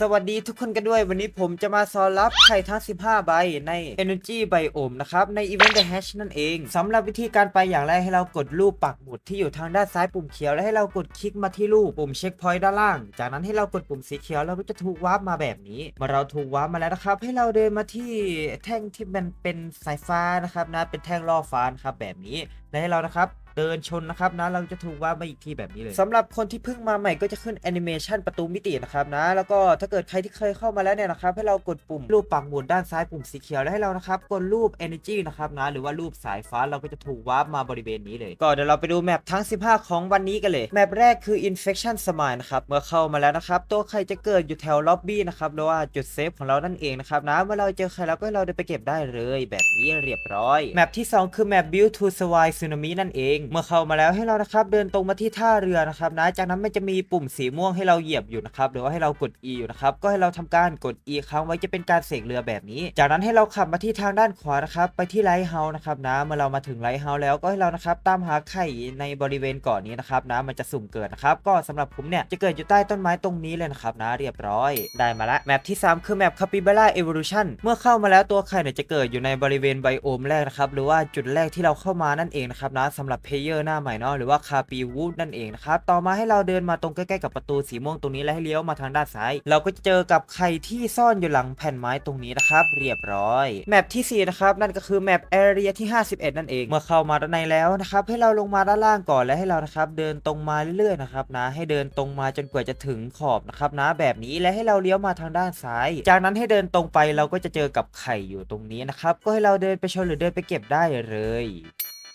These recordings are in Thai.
สวัสดีทุกคนกันด้วยวันนี้ผมจะมาสอนรับไข่ทั้ง 15 ใบใน Energy Biome นะครับ ใน Event The Hash นั่นเองสำหรับวิธีการไปอย่างแรกให้เรากดรูปปักหมุดที่อยู่ทางด้านซ้ายปุ่มเขียว และให้เรากดคลิกมาที่รูปปุ่มเช็คพอยต์ด้านล่าง จากนั้นให้เรากดปุ่มสีเขียวเราก็จะถูกวาร์ปมาแบบนี้เมื่อเราถูกวาร์ปมาแล้วนะครับ ให้เราเดินมาที่แท่งที่มันเป็นสายฟ้านะครับนะเป็นแท่งล่อฟ้านะครับแบบนี้และให้เรานะครับ เดินชนนะครับนะเราจะถูกว่ามาอีกทีแบบนี้เลยสำหรับคนที่เพิ่งมาใหม่ก็จะขึ้นแอนิเมชันประตูมิตินะครับนะ แล้วก็ถ้าเกิดใครที่เคยเข้ามาแล้วเนี่ยนะครับให้เรากดปุ่มรูปปักหมุดด้านซ้ายปุ่มสีเขียวแล้วให้เรานะครับกดรูป Energy นะครับนะหรือว่ารูปสายฟ้าเราก็จะถูกวาร์ปมาบริเวณนี้เลย ก็เดี๋ยวเราไปดูแมปทั้ง 15 ของวันนี้กันเลยแมปแรกคือ Infection Smile นะครับเมื่อเข้ามาแล้วนะครับตัวใครจะเกิดอยู่แถวล็อบบี้นะครับหรือว่าจุดเซฟของเรานั่นเองนะครับนะเมื่อเราเจอใครแล้วก็เราเดินไปเก็บได้เลย แบบนี้เรียบร้อยแมปที่สองคือแมป Build to Survive Tsunami นั่นเองเมื่อเข้ามาแล้วให้เรานะครับเดินตรงมาที่ท่าเรือนะครับนะจากนั้นมันจะมีปุ่มสีม่วงให้เราเหยียบอยู่นะครับหรือว่าให้เรากด E อยู่นะครับก็ให้เราทำการกด E ครั้งไว้จะเป็นการเสกเรือแบบนี้ จากนั้นให้เราขับมาที่ทางด้านขวานะครับไปที่ไลท์เฮาส์นะครับนะเมื่อเรามาถึงไลท์เฮาส์แล้วก็ให้เรานะครับตามหาไข่ในบริเวณเกาะนี้นะครับนะมันจะสุ่มเกิดนะครับก็สำหรับผมเนี่ยจะเกิดอยู่ใต้ต้นไม้ตรงนี้เลยนะครับนะเรียบร้อย ได้มาละแมปที่ 3 คือแมป Capybara Evolution เมื่อเข้ามาแล้วตัวไข่เนี่ยจะเกิดอยู่ในบริเวณไบโอมแรกนะครับหรือว่าจุดแรกที่เราเข้ามานั่นเองนะครับนะสำหรับเพเยอร์หน้าใหม่เนาะหรือว่าคาปีวูดนั่นเองนะครับต่อมาให้เราเดินมาตรงใกล้ๆกับประตูสีม่วงตรงนี้และให้เลี้ยวมาทางด้านซ้าย เราก็จะเจอกับไข่ที่ซ่อนอยู่หลังแผ่นไม้ตรงนี้นะครับเรียบร้อยแมปที่4นะครับนั่นก็คือแมปแอเรียที่ 51 นั่นเองเมื่อเข้ามาด้านในแล้วนะครับให้เราลงมาด้านล่างก่อนและให้เรานะครับเดินตรงมาเรื่อยๆนะครับนะให้เดินตรงมาจนกว่าจะถึงขอบนะครับนะแบบนี้และให้เราเลี้ยวมาทางด้านซ้าย จากนั้นให้เดินตรงไปเราก็จะเจอกับไข่อยู่ตรงนี้นะครับก็ให้เราเดินไปชนหรือเดินไปเก็บได้เลย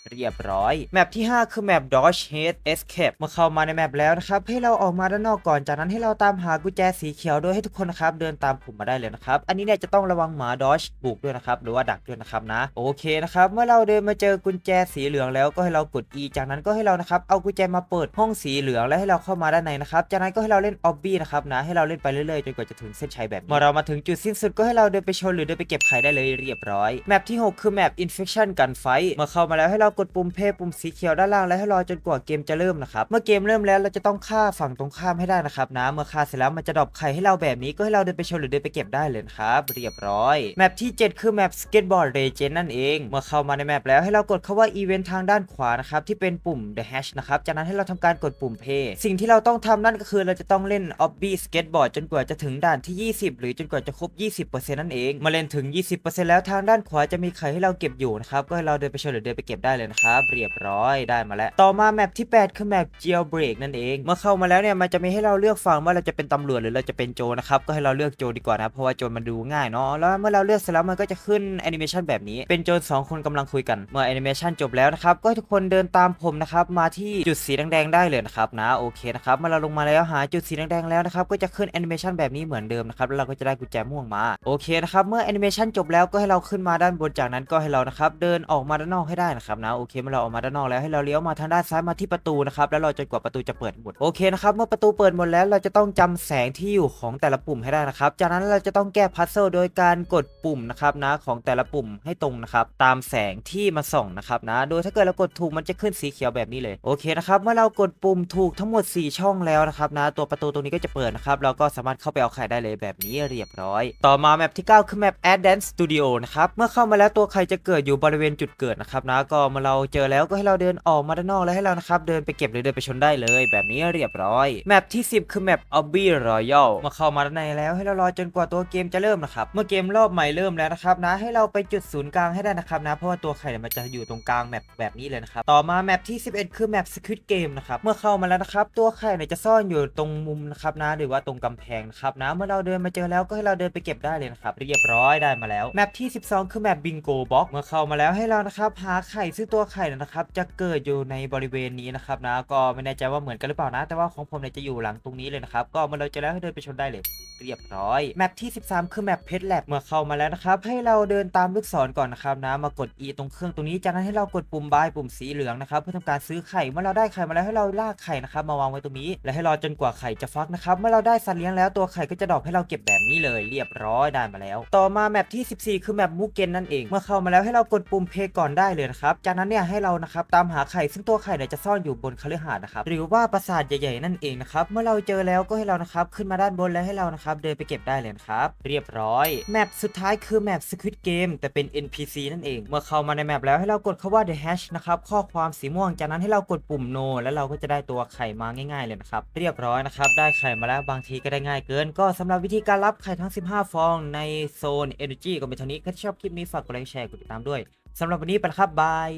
เรียบร้อย แมปที่ 5 คือแมป Dodge Head Escape เมื่อเข้ามาในแมปแล้วนะครับให้เราออกมาด้านนอกก่อนจากนั้นให้เราตามหากุญแจสีเขียวโดยให้ทุกคนนะครับเดินตามผมมาได้เลยนะครับอันนี้เนี่ยจะต้องระวังหมา Dodge บุกด้วยนะครับหรือว่าดักด้วยนะครับนะโอเคนะครับเมื่อเราเดินมาเจอกุญแจสีเหลืองแล้วก็ให้เรากด E จากนั้นก็ให้เรานะครับเอากุญแจมาเปิดห้องสีเหลืองและให้เราเข้ามาด้านในนะครับจากนั้นก็ให้เราเล่นออบบี้นะครับนะให้เราเล่นไปเรื่อยๆจนกว่าจะถึงเส้นชัยแบบเมื่อเรามาถึงจุดสิ้นสุดก็ให้เราเดินไปชนหรือเดินไปเก็บไข่ได้เลยเรียบร้อยแมปที่ 6 คือแมป Infection Gunfight เมื่อเข้ามาแล้วให้เรากดปุ่มเพย์ปุ่มสีเขียวด้านล่างและให้รอจนกว่าเกมจะเริ่มนะครับ เมื่อเกมเริ่มแล้วเราจะต้องฆ่าฝั่งตรงข้ามให้ได้นะครับนะ เมื่อฆ่าเสร็จแล้วมันจะดรอปไข่ให้เราแบบนี้ก็ให้เราเดินไปชนหรือเดินไปเก็บได้เลยครับเรียบร้อย แมปที่ 7 คือแมป Skateboard Legend นั่นเอง เมื่อเข้ามาในแมปแล้วให้เรากดคาว่า Event ทางด้านขวานะครับที่เป็นปุ่ม The Hash นะครับจากนั้นให้เราทำการกดปุ่ม Pay สิ่งที่เราต้องทำนั่นก็คือเราจะต้องเล่น Obby Skateboard จนกว่าจะถึงด่านที่ 20 หรือจนกว่าจะครบ 20%นั่นเองมาเล่นถึง 20%แล้วทางด้านขวาจะมีไข่ให้เราเก็บอยู่นะครับก็ให้เราเดินไปชนหรือเดินไปเก็บได้เลยนะครับ เรียบร้อยได้มาแล้ว ต่อมาแมปที่ 8 คือแมป Jailbreak นั่นเอง เมื่อเข้ามาแล้วเนี่ยมันจะมีให้เราเลือกฝั่งว่าเราจะเป็นตำรวจหรือเราจะเป็นโจนะครับก็ให้เราเลือกโจดีกว่านะเพราะว่าโจมันดูง่ายเนาะแล้วเมื่อเราเลือกเสร็จแล้วมันก็จะขึ้นแอนิเมชันแบบนี้เป็นโจรสองคนกำลังคุยกันเมื่อแอนิเมชันจบแล้วนะครับก็ให้ทุกคนเดินตามผมนะครับมาที่จุดสีแดงๆได้เลยนะครับนะโอเคนะครับเมื่อเราลงมาแล้วหาจุดสีแดงๆแล้วนะครับก็จะขึ้นแอนิเมชันแบบนี้เหมือนเดิมนะครับแล้วเราก็จะได้กุญแจม่วงมาโอเคนะครับเมื่อแอนิเมชันจบแล้วก็ให้เราขึ้นมาด้านบนจากนั้นก็ให้เรานะครับเดินออกมาด้านนอกให้ได้นะครับนะโอเคเมื่อเราออกมาด้านนอกแล้วให้เราเลี้ยวมาทางด้านซ้ายมาที่ประตูนะครับแล้วรอจนกว่าประตูจะเปิดหมดโอเคนะครับเมื่อประตูเปิดหมดแล้วเราจะต้องจำแสงที่อยู่ของแต่ละปุ่มให้ได้นะครับ จากนั้นเราจะต้องแก้พัซเซิลโดยการกดปุ่มนะครับนะของแต่ละปุ่มให้ตรงนะครับตามแสงที่มาส่องนะครับนะโดยถ้าเกิดเรากดถูกมันจะขึ้นสีเขียวแบบนี้เลยโอเคนะครับเมื่อเรากดปุ่มถูกทั้งหมด 4 ช่องแล้วนะครับนะตัวประตูตรงนี้ก็จะเปิดนะครับเราก็สามารถเข้าไปเอาไข่ได้เลยแบบนี้เรียบร้อย ต่อมาแมปที่ 9 คือแมป Ad Dance Studio นะครับเมื่อเข้ามาแล้วตัวใครจะเกิดอยู่บริเวณจุดเกิดนะครับนะก็เเราเจอแล้วก็ให้เราเดินออกมาด้านนอกแล้วให้เรานะครับเดินไปเก็บหรือเดินไปชนได้เลย แบบนี้เรียบร้อยแมปที่ 10 คือแมป Obby Royal เมื่อเข้ามาด้านในแล้วให้เรารอจนกว่าตัวเกมจะเริ่มนะครับเมื่อเกมรอบใหม่เริ่มแล้วนะครับนะให้เราไปจุดศูนย์กลางให้ได้นะครับนะเพราะว่าตัวไข่เนี่ยมันจะอยู่ตรงกลางแมปแบบนี้เลยนะครับต่อมาแมปที่ 11 คือแมป Squid Game นะครับเมื่อเข้ามาแล้วนะครับตัวไข่เนี่ยจะซ่อนอยู่ตรงมุมนะครับนะหรือว่าตรงกำแพงนะครับนะเมื่อเราเดินมาเจอแล้วก็ให้เราเดินไปเก็บได้เลยนะครับเรียบร้อยได้มาแล้วแมปที่ 12 คือแมป Bingo Box เมื่อเข้ามาแล้วให้เรานะครับหาไข่ซึ่งตัวไข่นะครับ จะเกิดอยู่ในบริเวณนี้นะครับนะ ก็ไม่แน่ใจว่าเหมือนกันหรือเปล่านะ แต่ว่าของผมเนี่ยจะอยู่หลังตรงนี้เลยนะครับ ก็เมื่อเราจะแล้วให้เดินไปชนได้เลย เรียบร้อย แมปที่ 13 คือแมปเพชรแลบเมื่อเข้ามาแล้วนะครับ ให้เราเดินตามลูกศรก่อนนะครับนะมากด E ตรงเครื่องตรงนี้จากนั้นให้เรากดปุ่มบายปุ่มสีเหลืองนะครับเพื่อทำการซื้อไข่เมื่อเราได้ไข่มาแล้วให้เราลากไข่นะครับมาวางไว้ตรงนี้ และให้รอจนกว่าไข่จะฟักนะครับเมื่อเราได้สัตว์เลี้ยงแล้วตัวไข่ก็จะดรอปให้เราเก็บแบบนี้เลยเรียบร้อยได้มาแล้ว ต่อมาแมปที่ 14 คือแมปมูเกนนั่นเองเมื่อเข้ามาแล้วให้เรากดปุ่มเพย์ก่อนได้เลยนะครับจากนั้นเนี่ยให้เรานะครับตามหาไข่ซึ่งตัวไข่เนี่ยจะซ่อนอยู่บนคฤหาสน์นะครับหรือว่าปราสาทใหญ่ๆนั่นเองนะครับเมื่อเราเจอแล้วก็ให้เรานะครับขึ้นมาด้านบนแล้วให้เรานะครับนะครับ เดินไปเก็บได้เลยครับ เรียบร้อย แมปสุดท้ายคือแมป Squid Game แต่เป็น NPC นั่นเอง เมื่อเข้ามาในแมปแล้วให้เรากดคาว่า The Hash นะครับ ข้อความสีม่วง จากนั้นให้เรากดปุ่ม No แล้วเราก็จะได้ตัวไข่มาง่าย ๆ เลยนะครับ เรียบร้อยนะครับ ได้ไข่มาแล้วบางทีก็ได้ง่ายเกิน ก็สำหรับวิธีการรับไข่ทั้ง 15 ฟองในโซน Energy ก็เป็นเท่านี้ถ้าชอบคลิปนี้ฝากกดไลค์แชร์กดติดตามด้วยสำหรับวันนี้ไปแล้วครับบาย